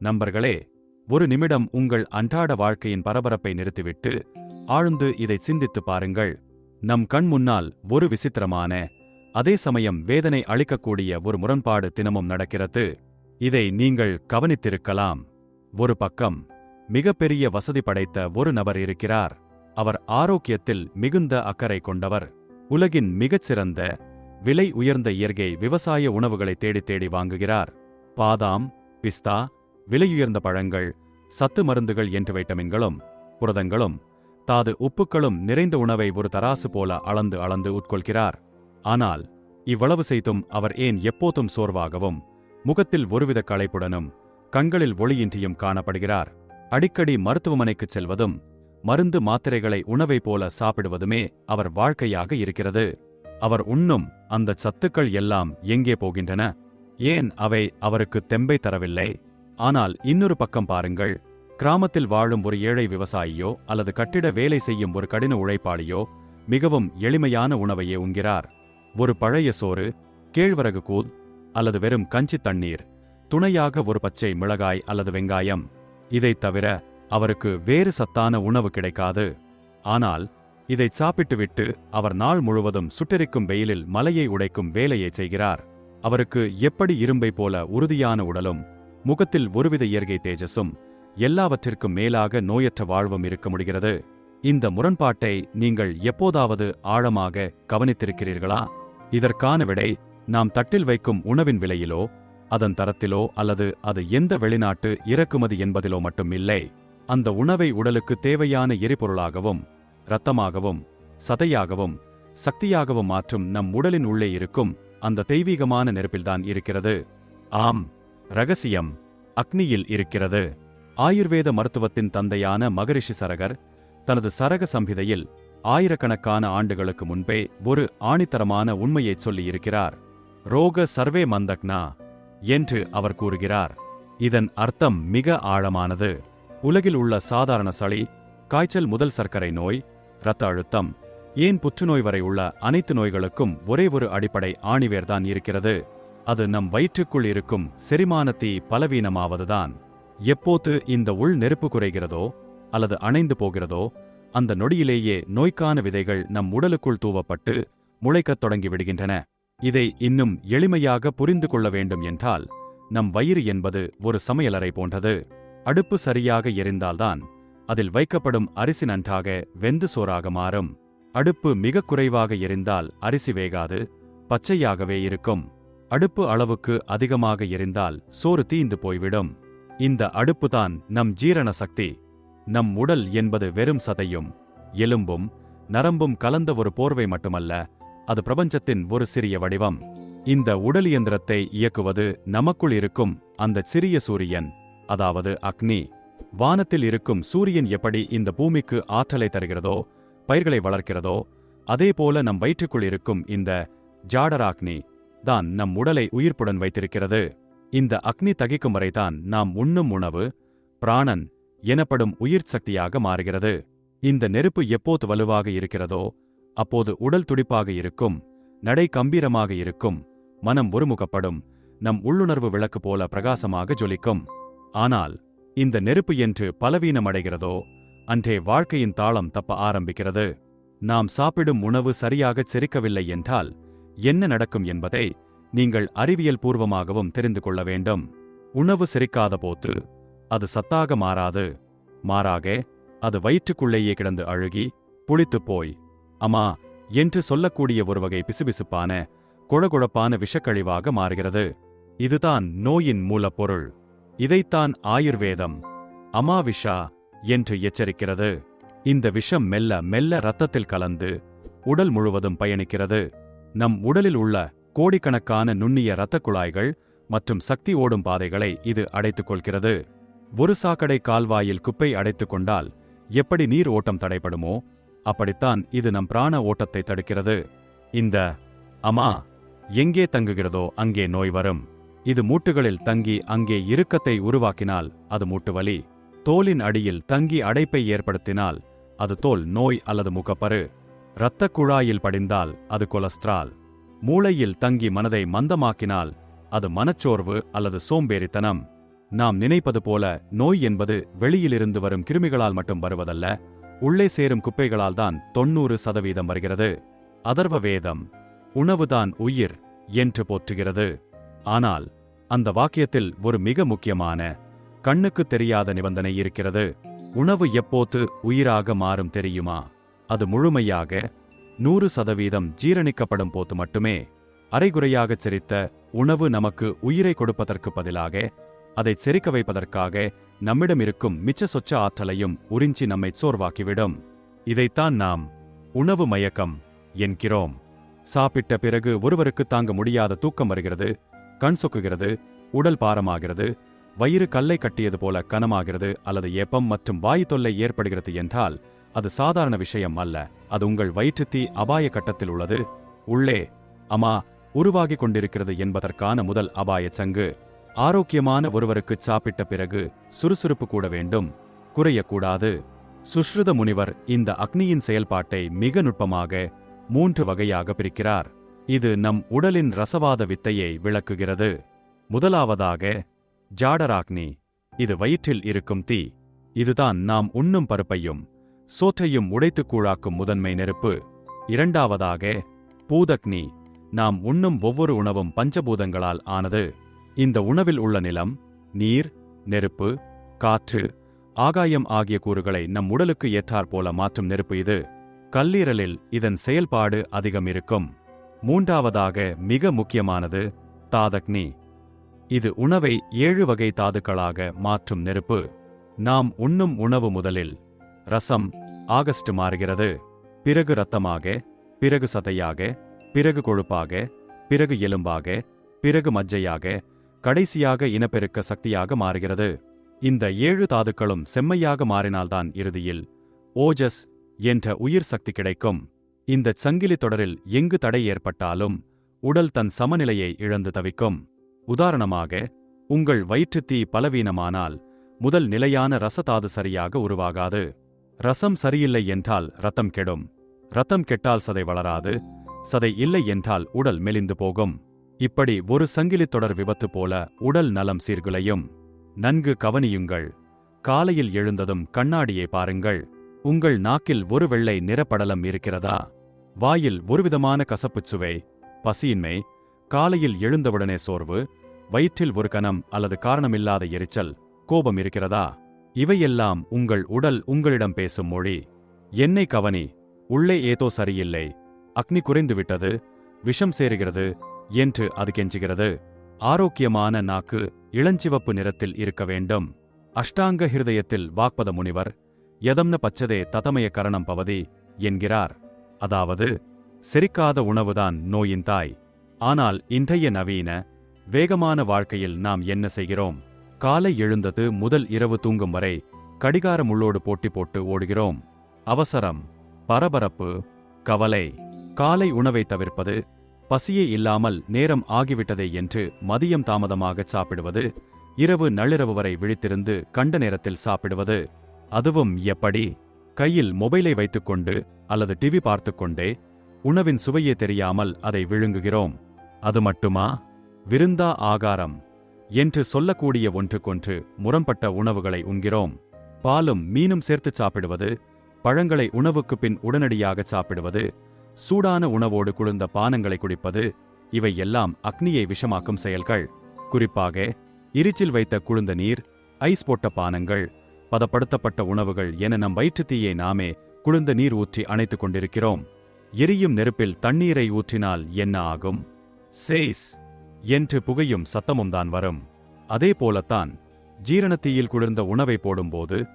நண்பர்களே ஒரு நிமிடம் உங்கள் அன்றாட வாழ்க்கையின் பரபரப்பை நிறுத்திவிட்டு ஆழ்ந்து இதை சிந்தித்து பாருங்கள். நம் கண் முன்னால் ஒரு விசித்திரமான அதே சமயம் வேதனை அளிக்கக்கூடிய ஒரு முரண்பாடு தினமும் நடக்கிறது. இதை நீங்கள் கவனித்திருக்கலாம். ஒரு பக்கம் மிகப்பெரிய வசதி படைத்த ஒரு நபர் இருக்கிறார். அவர் ஆரோக்கியத்தில் மிகுந்த அக்கறை கொண்டவர். உலகின் மிகச்சிறந்த விலை உயர்ந்த இயற்கை விவசாய உணவுகளை தேடி தேடி வாங்குகிறார். பாதாம் பிஸ்தா விலையுயர்ந்த பழங்கள் சத்து மருந்துகள் என்று வைட்டமின்களும் புரதங்களும் தாது உப்புக்களும் நிறைந்த உணவை ஒரு தராசு போல அளந்து அளந்து உட்கொள்கிறார். ஆனால் இவ்வளவு செய்தும் அவர் ஏன் எப்போதும் சோர்வாகவும் முகத்தில் ஒருவித களைப்புடனும் கண்களில் ஒளியின்றியும் காணப்படுகிறார். அடிக்கடி மருத்துவமனைக்குச் செல்வதும் மருந்து மாத்திரைகளை உணவை போல சாப்பிடுவதுமே அவர் வாழ்க்கையாக இருக்கிறது. அவர் உண்ணும் அந்த சத்துக்கள் எல்லாம் எங்கே போகின்றன? ஏன் அவை அவருக்கு தெம்பை தரவில்லை? ஆனால் இன்னொரு பக்கம் பாருங்கள். கிராமத்தில் வாழும் ஒரு ஏழை விவசாயியோ அல்லது கட்டிட வேலை செய்யும் ஒரு கடின உழைப்பாளியோ மிகவும் எளிமையான உணவையே உண்கிறார். ஒரு பழைய சோறு கேழ்வரகு கூத் அல்லது வெறும் கஞ்சி தண்ணீர் துணையாக ஒரு பச்சை மிளகாய் அல்லது வெங்காயம். இதைத் தவிர அவருக்கு வேறு சத்தான உணவு கிடைக்காது. ஆனால் இதை சாப்பிட்டுவிட்டு அவர் நாள் முழுவதும் சுட்டெரிக்கும் வெயிலில் மலையை உடைக்கும் வேலையை செய்கிறார். அவருக்கு எப்படி இரும்பை போல உறுதியான உடலும் முகத்தில் ஒருவித இயற்கை தேஜஸும் எல்லாவற்றிற்கும் மேலாக நோயற்ற வாழ்வும் இருக்க முடிகிறது. இந்த முரண்பாட்டை நீங்கள் எப்போதாவது ஆழமாக கவனித்திருக்கிறீர்களா? இதற்கான விடை நாம் தட்டில் வைக்கும் உணவின் விலையிலோ அதன் தரத்திலோ அல்லது அது எந்த வெளிநாட்டு இறக்குமதி என்பதிலோ மட்டும் இல்லை. அந்த உணவை உடலுக்கு தேவையான எரிபொருளாகவும் இரத்தமாகவும் சதையாகவும் சக்தியாகவும் மாற்றும் நம் உடலின் உள்ளே இருக்கும் அந்த தெய்வீகமான நெருப்பில்தான் இருக்கிறது. ஆம். ரகசியம் அக்னியில் இருக்கிறது. ஆயுர்வேத மருத்துவத்தின் தந்தையான மகரிஷி சரகர் தனது சரக சம்ஹிதையில் ஆயிரக்கணக்கான ஆண்டுகளுக்கு முன்பே ஒரு ஆணித்தரமான உண்மையைச் சொல்லியிருக்கிறார். ரோக சர்வே மந்தக்னா என்று அவர் கூறுகிறார். இதன் அர்த்தம் மிக ஆழமானது. உலகில் உள்ள சாதாரண சளி காய்ச்சல் முதல் சர்க்கரை நோய் இரத்த அழுத்தம் ஏன் புற்றுநோய் வரை உள்ள அனைத்து நோய்களுக்கும் ஒரே ஒரு அடிப்படை ஆணிவேர்தான் இருக்கிறது. அது நம் வயிற்றுக்குள் இருக்கும் செரிமானத்தை பலவீனமாவதுதான். எப்போது இந்த உள் நெருப்பு குறைகிறதோ அல்லது அணைந்து போகிறதோ அந்த நொடியிலேயே நோய்க்கான விதைகள் நம் உடலுக்குள் தூவப்பட்டு முளைக்கத் தொடங்கிவிடுகின்றன. இதை இன்னும் எளிமையாக புரிந்து கொள்ள வேண்டும் என்றால் நம் வயிறு என்பது ஒரு சமையலறை போன்றது. அடுப்பு சரியாக எரிந்தால்தான் அதில் வைக்கப்படும் அரிசி நன்றாக வெந்து சோறாக மாறும். அடுப்பு மிக குறைவாக எரிந்தால் அரிசி வேகாது பச்சையாகவே இருக்கும். அடுப்பு அளவுக்கு அதிகமாக எரிந்தால் சோறு தீந்து போய்விடும். இந்த அடுப்புதான் நம் ஜீரண சக்தி. நம் உடல் என்பது வெறும் சதையும் எலும்பும் நரம்பும் கலந்த ஒரு போர்வை மட்டுமல்ல அது பிரபஞ்சத்தின் ஒரு சிறிய வடிவம். இந்த உடல் இயந்திரத்தை இயக்குவது நமக்குள் இருக்கும் அந்த சிறிய சூரியன் அதாவது அக்னி. வானத்தில் இருக்கும் சூரியன் எப்படி இந்த பூமிக்கு ஆற்றலை தருகிறதோ பயிர்களை வளர்க்கிறதோ அதேபோல நம் வயிற்றுக்குள் இருக்கும் இந்த ஜாடராக்னி தான் நம் உடலை உயிர்ப்புடன் வைத்திருக்கிறது. இந்த அக்னி தகிக்கும் வரைதான் நாம் உண்ணும் உணவு பிராணன் எனப்படும் உயிர் சக்தியாக மாறுகிறது. இந்த நெருப்பு எப்போது வலுவாக இருக்கிறதோ அப்போது உடல் துடிப்பாக இருக்கும் நடை கம்பீரமாக இருக்கும் மனம் ஒருமுகப்படும் நம் உள்ளுணர்வு விளக்கு போல பிரகாசமாக ஜொலிக்கும். ஆனால் இந்த நெருப்பு என்று பலவீனமடைகிறதோ அன்றே வாழ்க்கையின் தாளம் தப்ப ஆரம்பிக்கிறது. நாம் சாப்பிடும் உணவு சரியாகச் செரிக்கவில்லை என்றால் என்ன நடக்கும் என்பதை நீங்கள் அறிவியல் பூர்வமாகவும் தெரிந்து கொள்ள வேண்டும். உணவு செரிக்காத போது அது சத்தாக மாறாது. மாறாக அது வயிற்றுக்குள்ளேயே கிடந்து அழுகி புளித்துப் போய் அம்மா என்று சொல்லக்கூடிய ஒரு வகை பிசுபிசுப்பான குழகுழப்பான விஷக்கழிவாக மாறுகிறது. இதுதான் நோயின் மூலப்பொருள். இதைத்தான் ஆயுர்வேதம் அமாவிஷா என்று எச்சரிக்கிறது. இந்த விஷம் மெல்ல மெல்ல ரத்தத்தில் கலந்து உடல் முழுவதும் பயணிக்கிறது. நம் உடலில் உள்ள கோடிக்கணக்கான நுண்ணிய இரத்தக் குழாய்கள் மற்றும் சக்தி ஓடும் பாதைகளை இது அடைத்துக் கொள்கிறது ஒரு சாக்கடை கால்வாயில் குப்பை அடைத்துக் கொண்டால் எப்படி நீர் ஓட்டம் தடைப்படுமோ அப்படித்தான் இது நம் பிராண ஓட்டத்தை தடுக்கிறது. இந்த அம்மா எங்கே தங்குகிறதோ அங்கே நோய் வரும். இது மூட்டுகளில் தங்கி அங்கே இறுக்கத்தை உருவாக்கினால் அது மூட்டு வலி தோலின் அடியில் தங்கி அடைப்பை ஏற்படுத்தினால் அது தோல் நோய் அல்லது முகப்பரு. இரத்தக் குழாயில் படிந்தால் அது கொலஸ்ட்ரால். மூளையில் தங்கி மனதை மந்தமாக்கினால் அது மனச்சோர்வு அல்லது சோம்பேறித்தனம். நாம் நினைப்பது போல நோய் என்பது வெளியிலிருந்து வரும் கிருமிகளால் மட்டும் வருவதல்ல உள்ளே சேரும் குப்பைகளால் தான் தொண்ணூறு சதவீதம் வருகிறது. அதர்வ வேதம் உணவுதான் உயிர் என்று போற்றுகிறது. ஆனால் அந்த வாக்கியத்தில் ஒரு மிக முக்கியமான கண்ணுக்கு தெரியாத நிபந்தனை இருக்கிறது. உணவு எப்போது உயிராக மாறும் தெரியுமா? அது முழுமையாக நூறு சதவீதம் ஜீரணிக்கப்படும் போது மட்டுமே அரைகுறையாகச் செரித்த உணவு நமக்கு உயிரை கொடுப்பதற்கு பதிலாக அதை செரிக்க வைப்பதற்காக நம்மிடம் இருக்கும் மிச்ச சொச்ச ஆற்றலையும் உறிஞ்சி நம்மை சோர்வாக்கிவிடும். இதைத்தான் நாம் உணவு மயக்கம் என்கிறோம். சாப்பிட்ட பிறகு ஒருவருக்கு தாங்க முடியாத தூக்கம் வருகிறது கண் சொக்குகிறது உடல் பாரமாகிறது வயிறு கல்லை கட்டியது போல கனமாகிறது அல்லது ஏப்பம் மற்றும் வாயு தொல்லை ஏற்படுகிறது என்றால் அது சாதாரண விஷயம் அல்ல. அது உங்கள் வயிற்றுத்தீ அபாய கட்டத்தில் உள்ளது. உள்ளே அம்மா உருவாகிக் கொண்டிருக்கிறது என்பதற்கான முதல் அபாயச் சங்கு. ஆரோக்கியமான ஒருவருக்கு சாப்பிட்ட பிறகு சுறுசுறுப்பு கூட வேண்டும். குறையக்கூடாது. சுஷ்ருத முனிவர் இந்த அக்னியின் செயல்பாட்டை மிக நுட்பமாக மூன்று வகையாக பிரிக்கிறார். இது நம் உடலின் ரசவாத வித்தையை விளக்குகிறது. முதலாவதாக ஜாடராக்னி. இது வயிற்றில் இருக்கும் தீ. இதுதான் நாம் உண்ணும் பருப்பையும். சோற்றையும் உடைத்துக் கூழாக்கும் முதன்மை நெருப்பு. இரண்டாவதாக பூதக்னி நாம் உண்ணும் ஒவ்வொரு உணவும் பஞ்சபூதங்களால் ஆனது. இந்த உணவில் உள்ள நிலம் நீர் நெருப்பு காற்று ஆகாயம் ஆகிய கூறுகளை நம் உடலுக்கு ஏற்றாற்போல மாற்றும் நெருப்பு இது. கல்லீரலில் இதன் செயல்பாடு அதிகம் இருக்கும். மூன்றாவதாக மிக முக்கியமானது தாதக்னி. இது உணவை ஏழு வகை தாதுக்களாக மாற்றும் நெருப்பு. நாம் உண்ணும் உணவு முதலில் ரசம் ஆகஸ்ட் மாறுகிறது. பிறகு இரத்தமாக பிறகு சதையாக பிறகு கொழுப்பாக பிறகு எலும்பாக பிறகு மஜ்ஜையாக கடைசியாக இனப்பெருக்க சக்தியாக மாறுகிறது. இந்த ஏழு தாதுக்களும் செம்மையாக மாறினால்தான் இறுதியில் ஓஜஸ் என்ற உயிர் சக்தி கிடைக்கும். இந்த சங்கிலி தொடரில் எங்கு தடை ஏற்பட்டாலும் உடல் தன் சமநிலையை இழந்து தவிக்கும். உதாரணமாக உங்கள் வயிற்றுத்தீ பலவீனமானால் முதல் நிலையான ரசதாது சரியாக உருவாகாது. ரசம் சரியில்லை என்றால் ரத்தம் கெடும். ரத்தம் கெட்டால் சதை வளராது. சதை இல்லை என்றால் உடல் மெலிந்து போகும். இப்படி ஒரு சங்கிலித் தொடர் விபத்து போல உடல் நலம் சீர்குலையும். நன்கு கவனியுங்கள். காலையில் எழுந்ததும் கண்ணாடியை பாருங்கள். உங்கள் நாக்கில் ஒரு வெள்ளை நிறப்படலம் இருக்கிறதா? வாயில் ஒருவிதமான கசப்புச் சுவை. பசியின்மை. காலையில் எழுந்தவுடனே சோர்வு. வயிற்றில் ஒரு கணம் அல்லது காரணமில்லாத எரிச்சல். கோபம் இருக்கிறதா? இவையெல்லாம் உங்கள் உடல் உங்களிடம் பேசும் மொழி. என்னை கவனி உள்ளே ஏதோ சரியில்லை. அக்னி குறைந்துவிட்டது விஷம் சேருகிறது என்று அது கெஞ்சுகிறது. ஆரோக்கியமான நாக்கு இளஞ்சிவப்பு நிறத்தில் இருக்க வேண்டும். அஷ்டாங்க ஹிருதயத்தில் வாக்பத முனிவர் யதம்ன பச்சதே ததமய கரணம் பவதி என்கிறார். அதாவது செரிக்காத உணவுதான் நோயின் தாய். ஆனால் இன்றைய நவீன வேகமான வாழ்க்கையில் நாம் என்ன செய்கிறோம்? காலை எழுந்தது முதல் இரவு தூங்கும் வரை கடிகார முள்ளோடு போட்டி போட்டு ஓடுகிறோம். அவசரம் பரபரப்பு கவலை காலை உணவை தவிர்ப்பது பசியே இல்லாமல் நேரம் ஆகிவிட்டதே என்று மதியம் தாமதமாக சாப்பிடுவது இரவு நள்ளிரவு வரை விழித்திருந்து கண்ட நேரத்தில் சாப்பிடுவது அதுவும் எப்படி? கையில் மொபைலை வைத்துக்கொண்டு அல்லது டிவி பார்த்துக்கொண்டே உணவின் சுவையே தெரியாமல் அதை விழுங்குகிறோம். அது மட்டுமா? விருந்தா ஆகாரம். என்று சொல்லக்கூடிய ஒன்றுக்கொன்று முரம்பட்ட உணவுகளை உண்கிறோம். பாலும் மீனும் சேர்த்து சாப்பிடுவது பழங்களை உணவுக்கு பின் உடனடியாக சாப்பிடுவது சூடான உணவோடு குளிர்ந்த பானங்களை குடிப்பது இவை எல்லாம் அக்னியை விஷமாக்கும் செயல்கள். குறிப்பாக இருச்சில் வைத்த குளிர்ந்த நீர் ஐஸ் போட்ட பானங்கள் பதப்படுத்தப்பட்ட உணவுகள் என நம் வயிற்றுத் தீயை நாமே குளிர்ந்த நீர் ஊற்றி அணைத்துக் கொண்டிருக்கிறோம். எரியும் நெருப்பில் தண்ணீரை ஊற்றினால் என்ன ஆகும்? சேஸ் என்று புகையும் சத்தமும்தான் வரும். அதே போலத்தான் ஜீரணத்தீயில் குளிர்ந்த உணவை போடும்போது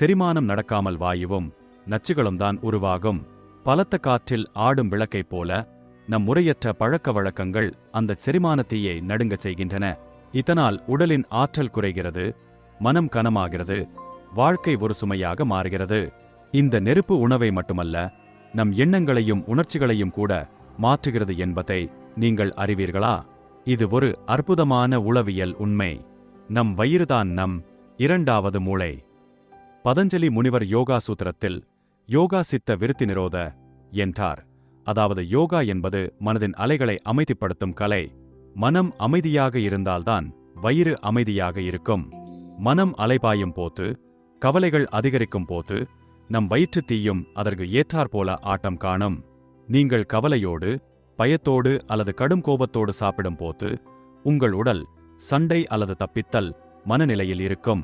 செரிமானம் நடக்காமல் வாயுவும் நச்சுகளும் தான் உருவாகும். பலத்த காற்றில் ஆடும் விளக்கைப் போல நம் முறையற்ற பழக்க வழக்கங்கள் அந்த செரிமானத்தீயை நடுங்க நடுங்கச் செய்கின்றன. இதனால் உடலின் ஆற்றல் குறைகிறது மனம் கனமாகிறது வாழ்க்கை ஒரு சுமையாக மாறுகிறது. இந்த நெருப்பு உணவை மட்டுமல்ல நம் எண்ணங்களையும் உணர்ச்சிகளையும் கூட மாற்றுகிறது என்பதை நீங்கள் அறிவீர்களா? இது ஒரு அற்புதமான உளவியல் உண்மை. நம் வயிறுதான் நம் இரண்டாவது மூளை. பதஞ்சலி முனிவர் யோகா சூத்திரத்தில் யோகா சித்த விருத்தி நிரோத என்றார். அதாவது யோகா என்பது மனதின் அலைகளை அமைதிப்படுத்தும் கலை. மனம் அமைதியாக இருந்தால்தான் வயிறு அமைதியாக இருக்கும். மனம் அலைபாயும் போது கவலைகள் அதிகரிக்கும் போது நம் வயிற்று தீயும் அதற்கு ஏற்றாற்போல ஆட்டம் காணும். நீங்கள் கவலையோடு பயத்தோடு அல்லது கடும் கோபத்தோடு சாப்பிடும் போது உங்கள் உடல் சண்டை அல்லது தப்பித்தல் மனநிலையில் இருக்கும்.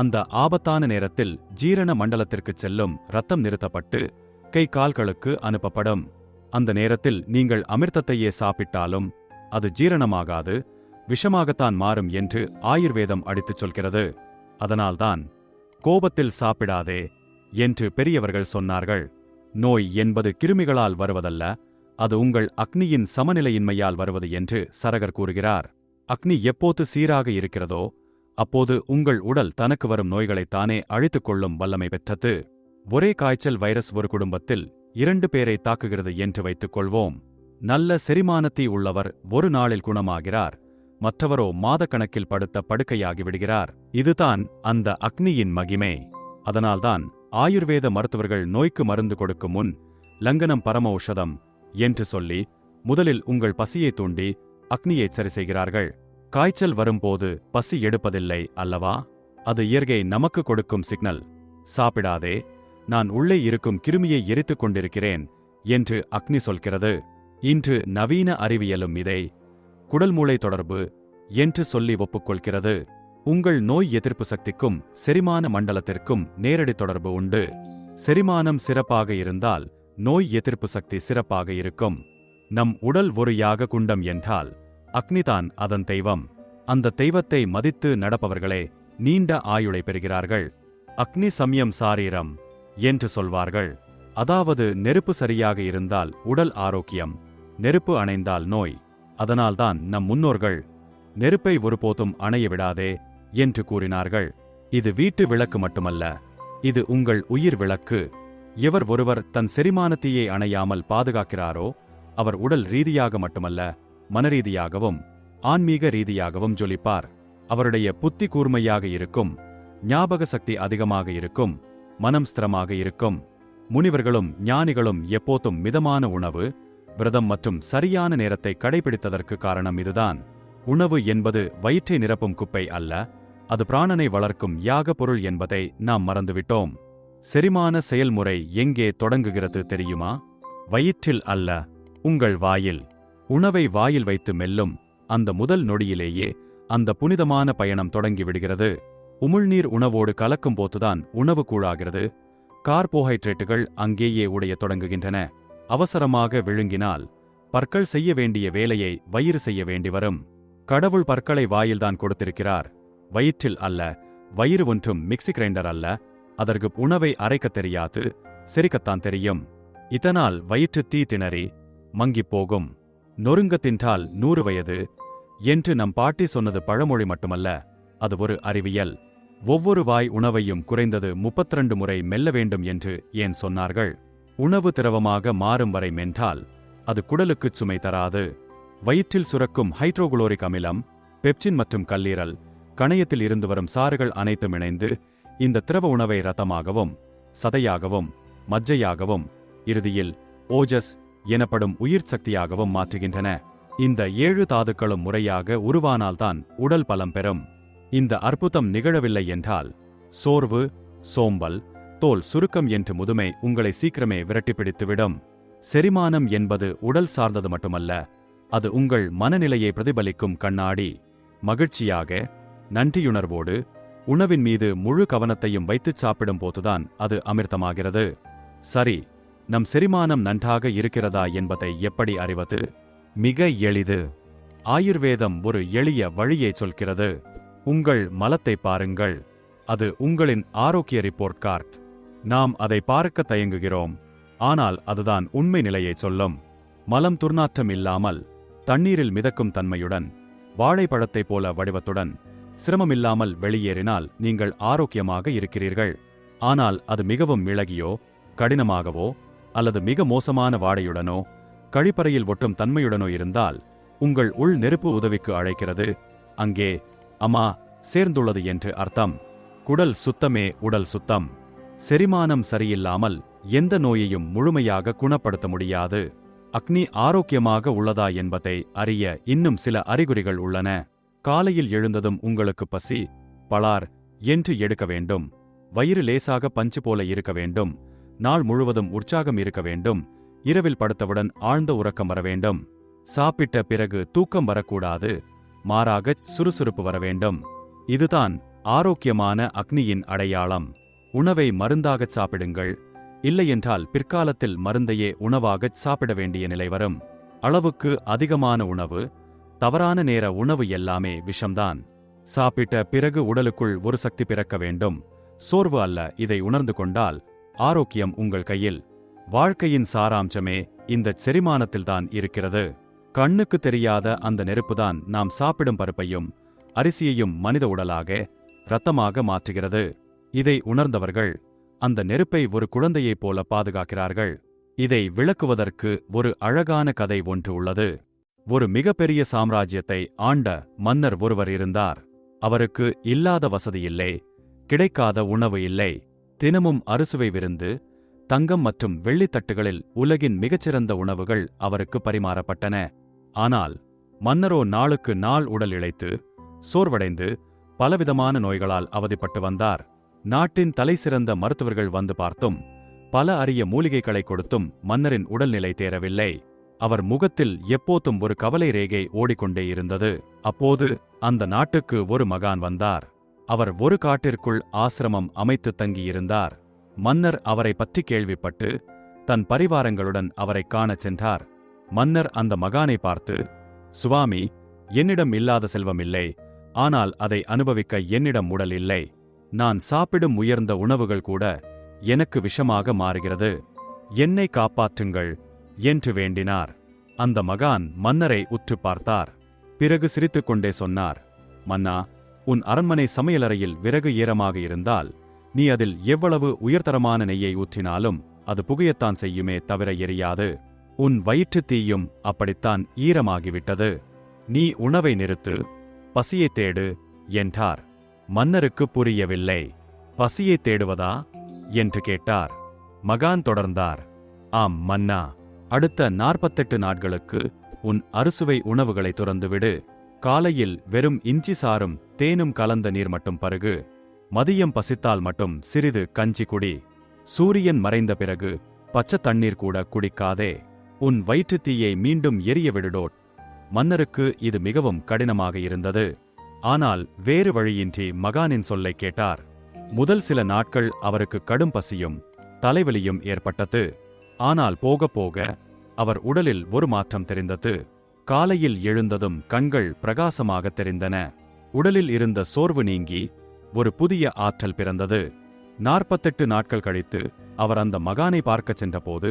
அந்த ஆபத்தான நேரத்தில் ஜீரண மண்டலத்திற்கு செல்லும் ரத்தம் நிறுத்தப்பட்டு கை கால்களுக்கு அனுப்பப்படும். அந்த நேரத்தில் நீங்கள் அமிர்தத்தையே சாப்பிட்டாலும் அது ஜீரணமாகாது விஷமாகத்தான் மாறும் என்று ஆயுர்வேதம் அடித்துச் சொல்கிறது. அதனால்தான் கோபத்தில் சாப்பிடாதே என்று பெரியவர்கள் சொன்னார்கள். நோய் என்பது கிருமிகளால் வருவதல்ல அது உங்கள் அக்னியின் சமநிலையின்மையால் வருவது என்று சரகர் கூறுகிறார். அக்னி எப்போது சீராக இருக்கிறதோ அப்போது உங்கள் உடல் தனக்கு வரும் நோய்களைத் தானே அழித்துக் கொள்ளும் வல்லமை பெற்றது. ஒரே காய்ச்சல் வைரஸ் ஒரு குடும்பத்தில் இரண்டு பேரை தாக்குகிறது என்று வைத்துக் கொள்வோம். நல்ல செரிமானத்தை உள்ளவர் ஒரு நாளில் குணமாகிறார் மற்றவரோ மாதக்கணக்கில் படுத்த படுக்கையாகிவிடுகிறார் இதுதான் அந்த அக்னியின் மகிமை. அதனால்தான் ஆயுர்வேத மருத்துவர்கள் நோய்க்கு மருந்து கொடுக்கும் முன் லங்கனம் பரம ஔஷதம் என்று சொல்லி முதலில் உங்கள் பசியை தூண்டி அக்னியை சரி செய்கிறார்கள். காய்ச்சல் வரும்போது பசி எடுப்பதில்லை அல்லவா? அது இயற்கை நமக்கு கொடுக்கும் சிக்னல். சாப்பிடாதே நான் உள்ளே இருக்கும் கிருமியை எரித்துக் கொண்டிருக்கிறேன் என்று அக்னி சொல்கிறது. இன்று நவீன அறிவியலும் இதை. குடல் மூளை தொடர்பு என்று சொல்லி ஒப்புக்கொள்கிறது. உங்கள் நோய் எதிர்ப்பு சக்திக்கும் செரிமான மண்டலத்திற்கும் நேரடி தொடர்பு உண்டு. செரிமானம் சிறப்பாக இருந்தால் நோய் எதிர்ப்பு சக்தி சிறப்பாக இருக்கும். நம் உடல் ஒரு யாக குண்டம் என்றால் அக்னிதான் அதன் தெய்வம். அந்த தெய்வத்தை மதித்து நடப்பவர்களே நீண்ட ஆயுளை பெறுகிறார்கள். அக்னி சமயம் சாரீரம் என்று சொல்வார்கள். அதாவது நெருப்பு சரியாக இருந்தால் உடல் ஆரோக்கியம் நெருப்பு அணைந்தால் நோய். அதனால்தான் நம் முன்னோர்கள் நெருப்பை ஒருபோதும் அணைய விடாதே என்று கூறினார்கள். இது வீட்டு விளக்கு மட்டுமல்ல இது உங்கள் உயிர் விளக்கு. எவர் ஒருவர் தன் செரிமானத்தையே அணையாமல் பாதுகாக்கிறாரோ அவர் உடல் ரீதியாக மட்டுமல்ல மனரீதியாகவும் ஆன்மீக ரீதியாகவும் ஜொலிப்பார். அவருடைய புத்தி கூர்மையாக இருக்கும் ஞாபக சக்தி அதிகமாக இருக்கும் மனம் ஸ்திரமாக இருக்கும். முனிவர்களும் ஞானிகளும் எப்போதும் மிதமான உணவு விரதம் மற்றும் சரியான நேரத்தை கடைபிடித்ததற்கு காரணம் இதுதான். உணவு என்பது வயிற்றை நிரப்பும் குப்பை அல்ல அது பிராணனை வளர்க்கும் யாக பொருள் என்பதை நாம் மறந்துவிட்டோம். செரிமான செயல்முறை எங்கே தொடங்குகிறது தெரியுமா? வயிற்றில் அல்ல உங்கள் வாயில். உணவை வாயில் வைத்து மெல்லும் அந்த முதல் நொடியிலேயே அந்த புனிதமான பயணம் தொடங்கிவிடுகிறது. உமிழ்நீர் உணவோடு கலக்கும் போதுதான் உணவு கூழாகிறது. கார்போஹைட்ரேட்டுகள் அங்கேயே உடைய தொடங்குகின்றன. அவசரமாக விழுங்கினால் பற்கள் செய்ய வேண்டிய வேலையை வயிறு செய்ய வேண்டி வரும். கடவுள் பற்களை வாயில்தான் கொடுத்திருக்கிறார். வயிற்றில் அல்ல வயிறு ஒன்றும் மிக்சி கிரைண்டர் அல்ல. அதற்கு உணவை அரைக்கத் தெரியாது செரிக்கத்தான் தெரியும். இதனால் வயிற்று தீ திணறி மங்கிப் போகும் நொறுங்க தின்றால் நூறு வயது என்று நம் பாட்டி சொன்னது பழமொழி மட்டுமல்ல அது ஒரு அறிவியல். ஒவ்வொரு வாய் உணவையும் குறைந்தது முப்பத்திரண்டு முறை மெல்ல வேண்டும் என்று ஏன் சொன்னார்கள்? உணவு திரவமாக மாறும் வரை மென்றால் அது குடலுக்குச் சுமை தராது. வயிற்றில் சுரக்கும் ஹைட்ரோகுளோரிக் அமிலம் பெப்சின் மற்றும் கல்லீரல் கணையத்தில் இருந்து வரும் சாறுகள் அனைத்தும் இணைந்து இந்த திரவ உணவை ரத்தமாகவும் சதையாகவும் மஜ்ஜையாகவும் இறுதியில் ஓஜஸ் எனப்படும் உயிர் சக்தியாகவும் மாற்றுகின்றன. இந்த ஏழு தாதுக்களும் முறையாக உருவானால்தான் உடல் பலம் பெறும். இந்த அற்புதம் நிகழவில்லை என்றால் சோர்வு சோம்பல் தோல் சுருக்கம் என்று முதுமை உங்களை சீக்கிரமே விரட்டிப்பிடித்துவிடும். செரிமானம் என்பது உடல் சார்ந்தது மட்டுமல்ல அது உங்கள் மனநிலையை பிரதிபலிக்கும் கண்ணாடி. மகிழ்ச்சியாக நன்றியுணர்வோடு உணவின் மீது முழு கவனத்தையும் வைத்துச் சாப்பிடும் போதுதான் அது அமிர்தமாகிறது. சரி நம் செரிமானம் நன்றாக இருக்கிறதா என்பதை எப்படி அறிவது? மிக எளிது. ஆயுர்வேதம் ஒரு எளிய வழியை சொல்கிறது. உங்கள் மலத்தை பாருங்கள். அது உங்களின் ஆரோக்கிய ரிப்போர்ட் கார்ட். நாம் அதை பார்க்க தயங்குகிறோம். ஆனால் அதுதான் உண்மை நிலையை சொல்லும். மலம் துர்நாற்றம் இல்லாமல் தண்ணீரில் மிதக்கும் தன்மையுடன் வாழைப்பழத்தைப் போல வடிவத்துடன் சிரமமில்லாமல் வெளியேறினால் நீங்கள் ஆரோக்கியமாக இருக்கிறீர்கள். ஆனால் அது மிகவும் மிளகியோ கடினமாகவோ அல்லது மிக மோசமான வாடையுடனோ கழிப்பறையில் ஒட்டும் தன்மையுடனோ இருந்தால் உங்கள் உள் நெருப்பு உதவிக்கு அழைக்கிறது. அங்கே அம்மா சேர்ந்துள்ளது என்று அர்த்தம். குடல் சுத்தமே உடல் சுத்தம். செரிமானம் சரியில்லாமல் எந்த நோயையும் முழுமையாக குணப்படுத்த முடியாது. அக்னி ஆரோக்கியமாக உள்ளதா என்பதை அறிய இன்னும் சில அறிகுறிகள் உள்ளன. காலையில் எழுந்ததும் உங்களுக்கு பசி பளார் என்று எடுக்க வேண்டும். வயிறு லேசாக பஞ்சு போல இருக்க வேண்டும். நாள் முழுவதும் உற்சாகம் இருக்க வேண்டும். இரவில் படுத்தவுடன் ஆழ்ந்த உறக்கம் வர வேண்டும். சாப்பிட்ட பிறகு தூக்கம் வரக்கூடாது. மாறாகச் சுறுசுறுப்பு வர வேண்டும். இதுதான் ஆரோக்கியமான அக்னியின் அடையாளம். உணவை மருந்தாகச் சாப்பிடுங்கள். இல்லையென்றால் பிற்காலத்தில் மருந்தையே உணவாகச் சாப்பிட வேண்டிய நிலை வரும். அளவுக்கு அதிகமான உணவு தவறான நேர உணவு எல்லாமே விஷம்தான். சாப்பிட்ட பிறகு உடலுக்குள் ஒரு சக்தி பிறக்க வேண்டும். சோர்வு அல்ல இதை உணர்ந்து கொண்டால் ஆரோக்கியம் உங்கள் கையில். வாழ்க்கையின் சாராம்சமே இந்த செரிமானத்தில்தான் இருக்கிறது. கண்ணுக்கு தெரியாத அந்த நெருப்புதான் நாம் சாப்பிடும் பருப்பையும் அரிசியையும் மனித உடலாக இரத்தமாக மாற்றுகிறது. இதை உணர்ந்தவர்கள் அந்த நெருப்பை ஒரு குழந்தையைப் போல பாதுகாக்கிறார்கள். இதை விளக்குவதற்கு ஒரு அழகான கதை ஒன்று உள்ளது. ஒரு மிகப்பெரிய சாம்ராஜ்யத்தை ஆண்ட மன்னர் ஒருவர் இருந்தார். அவருக்கு இல்லாத வசதி இல்லை கிடைக்காத உணவு இல்லை. தினமும் அறுசுவை விருந்து தங்கம் மற்றும் வெள்ளித்தட்டுகளில் உலகின் மிகச்சிறந்த உணவுகள் அவருக்கு பரிமாறப்பட்டன. ஆனால் மன்னரோ நாளுக்கு நாள் உடல் இழைத்து சோர்வடைந்து பலவிதமான நோய்களால் அவதிப்பட்டு வந்தார். நாட்டின் தலைசிறந்த மருத்துவர்கள் வந்து பார்த்தும் பல அரிய மூலிகைகளை கொடுத்தும் மன்னரின் உடல்நிலை தேரவில்லை. அவர் முகத்தில் எப்போதும் ஒரு கவலை ரேகை ஓடிக்கொண்டே இருந்தது. அப்போது அந்த நாட்டுக்கு ஒரு மகான் வந்தார். அவர் ஒரு காட்டிற்குள் ஆசிரமம் அமைத்து தங்கியிருந்தார். மன்னர் அவரை பற்றி கேள்விப்பட்டு தன் பரிவாரங்களுடன் அவரை காணச் சென்றார். மன்னர் அந்த மகானை பார்த்து சுவாமி என்னிடம் இல்லாத செல்வம் இல்லை ஆனால் அதை அனுபவிக்க என்னிடம் உடல் இல்லை. நான் சாப்பிடும் உயர்ந்த உணவுகள் கூட எனக்கு விஷமாக மாறுகிறது. என்னை காப்பாற்றுங்கள். என்று வேண்டினார். அந்த மகான் மன்னரை உற்று பார்த்தார். பிறகு சிரித்துக்கொண்டே சொன்னார் மன்னா உன் அரண்மனை சமையலறையில் விறகு ஈரமாக இருந்தால் நீ அதில் எவ்வளவு உயர்தரமான நெய்யை ஊற்றினாலும் அது புகையத்தான் செய்யுமே தவிர எரியாது. உன் வயிற்றுத் தீயும் அப்படித்தான் ஈரமாகிவிட்டது. நீ உணவை நிறுத்து பசியைத் தேடு என்றார். மன்னருக்கு புரியவில்லை பசியைத் தேடுவதா? என்று கேட்டார். மகான் தொடர்ந்தார் ஆம் மன்னா அடுத்த நாற்பத்தெட்டு நாட்களுக்கு உன் அறுசுவை உணவுகளை துறந்துவிடு. காலையில் வெறும் இஞ்சி சாறும் தேனும் கலந்த நீர் மட்டும் பருகு. மதியம் பசித்தால் மட்டும் சிறிது கஞ்சி குடி. சூரியன் மறைந்த பிறகு பச்சை தண்ணீர் கூட குடிக்காதே. உன் வயிற்றுத் தீயை மீண்டும் எரிய விடுடோட் மன்னருக்கு இது மிகவும் கடினமாக இருந்தது. ஆனால் வேறு வழியின்றி மகானின் சொல்லை கேட்டார். முதல் சில நாட்கள் அவருக்கு கடும் பசியும் தலைவலியும் ஏற்பட்டது. ஆனால் போக போக அவர் உடலில் ஒரு மாற்றம் தெரிந்தது. காலையில் எழுந்ததும் கண்கள் பிரகாசமாக தெரிந்தன. உடலில் இருந்த சோர்வு நீங்கி ஒரு புதிய ஆற்றல் பிறந்தது. நாற்பத்தெட்டு நாட்கள் கழித்து அவர் அந்த மகானை பார்க்கச் சென்றபோது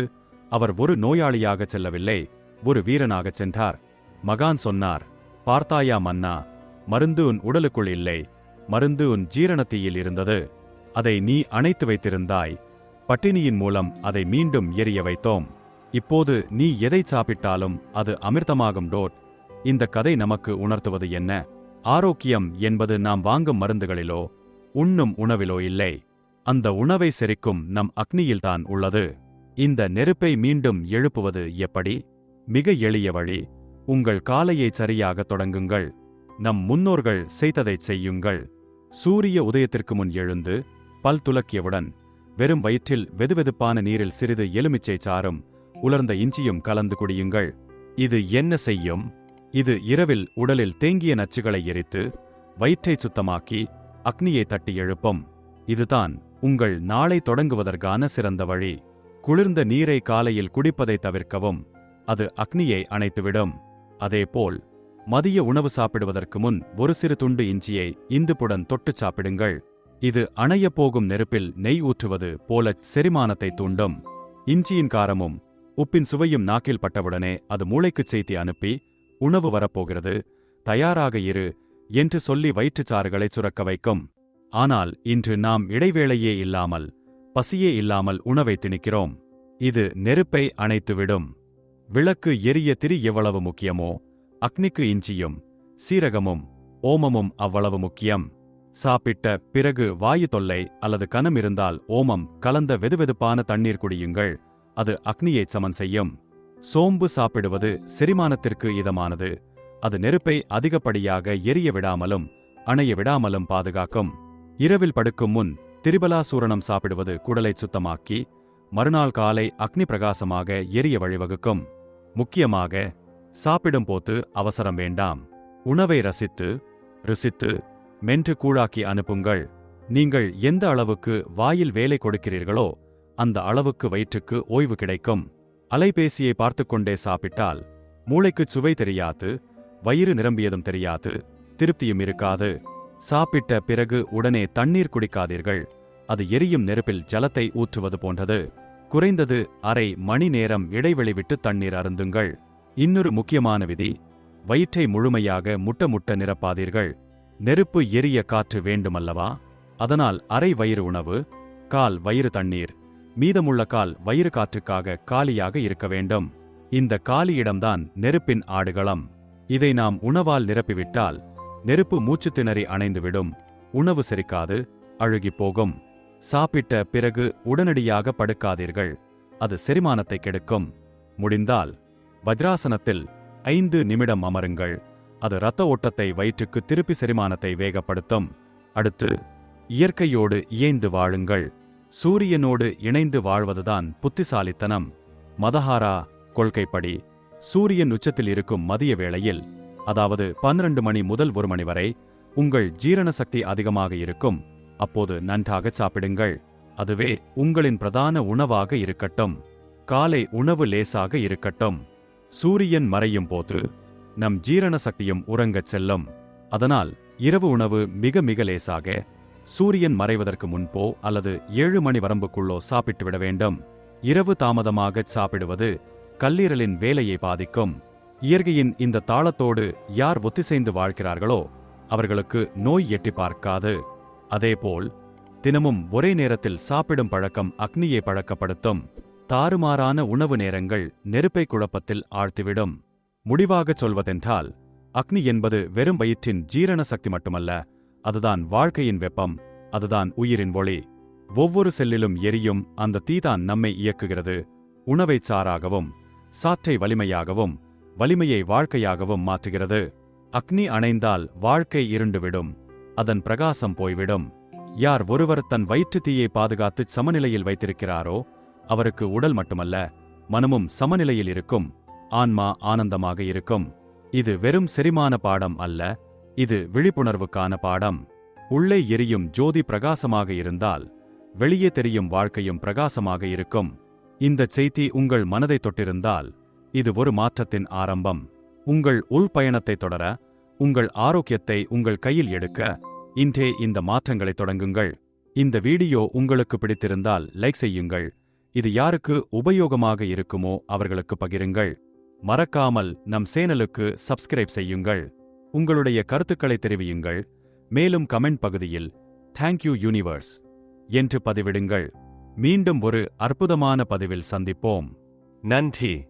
அவர் ஒரு நோயாளியாகச் செல்லவில்லை ஒரு வீரனாகச் சென்றார். மகான் சொன்னார் பார்த்தாயா மன்னா மருந்து உன் உடலுக்குள் இல்லை மருந்து உன் ஜீரணத்தீயில் இருந்தது. அதை நீ அணைத்து வைத்திருந்தாய் பட்டினியின் மூலம் அதை மீண்டும் எரிய வைத்தோம். இப்போது நீ எதை சாப்பிட்டாலும் அது அமிர்தமாகும் டோட். இந்த கதை நமக்கு உணர்த்துவது என்ன? ஆரோக்கியம் என்பது நாம் வாங்கும் மருந்துகளிலோ உண்ணும் உணவிலோ இல்லை. அந்த உணவை செரிக்கும் நம் அக்னியில்தான் உள்ளது. இந்த நெருப்பை மீண்டும் எழுப்புவது எப்படி? மிக எளிய வழி உங்கள் காலையை சரியாக தொடங்குங்கள். நம் முன்னோர்கள் செய்ததைச் செய்யுங்கள். சூரிய உதயத்திற்கு முன் எழுந்து பல் துலக்கியவுடன் வெறும் வயிற்றில் வெதுவெதுப்பான நீரில் சிறிது எலுமிச்சை சாறும் உலர்ந்த இஞ்சியும் கலந்து குடியுங்கள். இது என்ன செய்யும்? இது இரவில் உடலில் தேங்கிய நச்சுகளை எரித்து வயிற்றை சுத்தமாக்கி அக்னியை தட்டி எழுப்பும். இதுதான் உங்கள் நாளை தொடங்குவதற்கான சிறந்த வழி. குளிர்ந்த நீரை காலையில் குடிப்பதை தவிர்க்கவும் அது அக்னியை அணைத்துவிடும். அதேபோல் மதிய உணவு சாப்பிடுவதற்கு முன் ஒரு சிறு துண்டு இஞ்சியை இந்துப்புடன் தொட்டுச் சாப்பிடுங்கள். இது அணையப் போகும் நெருப்பில் நெய் ஊற்றுவது போலச் செரிமானத்தை தூண்டும். இஞ்சியின் காரமும் உப்பின் சுவையும் நாக்கில் பட்டவுடனே அது மூளைக்குச் செய்தி அனுப்பி உணவு வரப்போகிறது. தயாராக இரு என்று சொல்லி வயிற்றுச்சாறுகளை சுரக்க வைக்கும். ஆனால் இன்று நாம் இடைவேளையே இல்லாமல் பசியே இல்லாமல் உணவை திணிக்கிறோம். இது நெருப்பை அணைத்துவிடும். விளக்கு எரிய திரி எவ்வளவு முக்கியமோ அக்னிக்கு இஞ்சியும் சீரகமும் ஓமமும் அவ்வளவு முக்கியம். சாப்பிட்ட பிறகு வாயு தொல்லை அல்லது கனம் இருந்தால் ஓமம் கலந்த வெதுவெதுப்பான தண்ணீர் குடியுங்கள். அது அக்னியை சமன் செய்யும். சோம்பு சாப்பிடுவது செரிமானத்திற்கு இதமானது. அது நெருப்பை அதிகப்படியாக எரிய விடாமலும் அணைய விடாமலும் பாதுகாக்கும். இரவில் படுக்கும் முன் திரிபலாசூரணம் சாப்பிடுவது குடலை சுத்தமாக்கி மறுநாள் காலை அக்னி பிரகாசமாக எரிய வழிவகுக்கும். முக்கியமாக சாப்பிடும் போது அவசரம் வேண்டாம். உணவை ரசித்து ருசித்து மென்று கூழாக்கி அனுப்புங்கள். நீங்கள் எந்த அளவுக்கு வாயில் வேலை கொடுக்கிறீர்களோ அந்த அளவுக்கு வயிற்றுக்கு ஓய்வு கிடைக்கும். அலைபேசியை பார்த்துக்கொண்டே சாப்பிட்டால் மூளைக்குச் சுவை தெரியாது வயிறு நிரம்பியதும் தெரியாது திருப்தியும் இருக்காது. சாப்பிட்ட பிறகு உடனே தண்ணீர் குடிக்காதீர்கள். அது எரியும் நெருப்பில் ஜலத்தை ஊற்றுவது போன்றது. குறைந்தது அரை மணி நேரம் இடைவெளி விட்டு தண்ணீர் அருந்துங்கள். இன்னொரு முக்கியமான விதி வயிற்றை முழுமையாக முட்ட முட்ட நிரப்பாதீர்கள். நெருப்பு எரிய காற்று வேண்டுமல்லவா? அதனால் அரை வயிறு உணவு கால் வயிறு தண்ணீர் மீதமுள்ள கால் வயிறு காற்றுக்காக காலியாக இருக்க வேண்டும். இந்த காலியிடம்தான் நெருப்பின் ஆடுகளம். இதை நாம் உணவால் நிரப்பிவிட்டால் நெருப்பு மூச்சு திணறி அணைந்துவிடும். உணவு செரிக்காது அழுகிப் போகும். சாப்பிட்ட பிறகு உடனடியாக படுக்காதீர்கள். அது செரிமானத்தை கெடுக்கும். முடிந்தால் வஜ்ராசனத்தில் ஐந்து நிமிடம் அமருங்கள். அது இரத்த ஓட்டத்தை வயிற்றுக்கு திருப்பி செரிமானத்தை வேகப்படுத்தும். அடுத்து இயற்கையோடு இயைந்து வாழுங்கள். சூரியனோடு இணைந்து வாழ்வதுதான் புத்திசாலித்தனம். மதஹாரா கொள்கைப்படி சூரியன் உச்சத்தில் இருக்கும் மதிய வேளையில் அதாவது பன்னிரண்டு மணி முதல் ஒரு மணி வரை உங்கள் ஜீரண சக்தி அதிகமாக இருக்கும். அப்போது நன்றாக சாப்பிடுங்கள். அதுவே உங்களின் பிரதான உணவாக இருக்கட்டும். காலை உணவு லேசாக இருக்கட்டும். சூரியன் மறையும் போது நம் ஜீரண சக்தியும் உறங்கச் செல்லும். அதனால் இரவு உணவு மிக மிக லேசாக சூரியன் மறைவதற்கு முன்போ அல்லது ஏழு மணி வரம்புக்குள்ளோ சாப்பிட்டு விட வேண்டும். இரவு தாமதமாகச் சாப்பிடுவது கல்லீரலின் வேலையை பாதிக்கும். இயற்கையின் இந்த தாளத்தோடு யார் ஒத்திசைந்து வாழ்கிறார்களோ அவர்களுக்கு நோய் எட்டி பார்க்காது. அதேபோல் தினமும் ஒரே நேரத்தில் சாப்பிடும் பழக்கம் அக்னியை பழக்கப்படுத்தும். தாறுமாறான உணவு நேரங்கள் நெருப்பை குழப்பத்தில் ஆழ்த்திவிடும். முடிவாகச் சொல்வதென்றால் அக்னி என்பது வெறும் வயிற்றின் ஜீரண சக்தி மட்டுமல்ல அதுதான் வாழ்க்கையின் வெப்பம் அதுதான் உயிரின் ஒளி. ஒவ்வொரு செல்லிலும் எரியும் அந்த தீதான் நம்மை இயக்குகிறது. உணவைச் சாராகவும் சாற்றை வலிமையாகவும் வலிமையை வாழ்க்கையாகவும் மாற்றுகிறது. அக்னி அணைந்தால் வாழ்க்கை இருண்டுவிடும் அதன் பிரகாசம் போய்விடும். யார் ஒருவர் தன் வயிற்று தீயை பாதுகாத்து சமநிலையில் வைத்திருக்கிறாரோ அவருக்கு உடல் மட்டுமல்ல மனமும் சமநிலையில் இருக்கும். ஆன்மா ஆனந்தமாக இருக்கும். இது வெறும் செரிமான பாடம் அல்ல. இது விழிப்புணர்வுக்கான பாடம். உள்ளே எரியும் ஜோதி பிரகாசமாக இருந்தால் வெளியே தெரியும் வாழ்க்கையும் பிரகாசமாக இருக்கும். இந்த செய்தி உங்கள் மனதை தொட்டிருந்தால் இது ஒரு மாற்றத்தின் ஆரம்பம். உங்கள் உள் பயணத்தை தொடர உங்கள் ஆரோக்கியத்தை உங்கள் கையில் எடுக்க இன்றே இந்த மாற்றங்களை தொடங்குங்கள். இந்த வீடியோ உங்களுக்கு பிடித்திருந்தால் லைக் செய்யுங்கள். இது யாருக்கு உபயோகமாக இருக்குமோ அவர்களுக்கு பகிருங்கள். மறக்காமல் நம் சேனலுக்கு சப்ஸ்கிரைப் செய்யுங்கள். உங்களுடைய கருத்துக்களை தெரிவியுங்கள். மேலும் கமெண்ட் பகுதியில் தேங்க்யூ யூனிவர்ஸ் என்று பதிவிடுங்கள். மீண்டும் ஒரு அற்புதமான பதிவில் சந்திப்போம். நன்றி.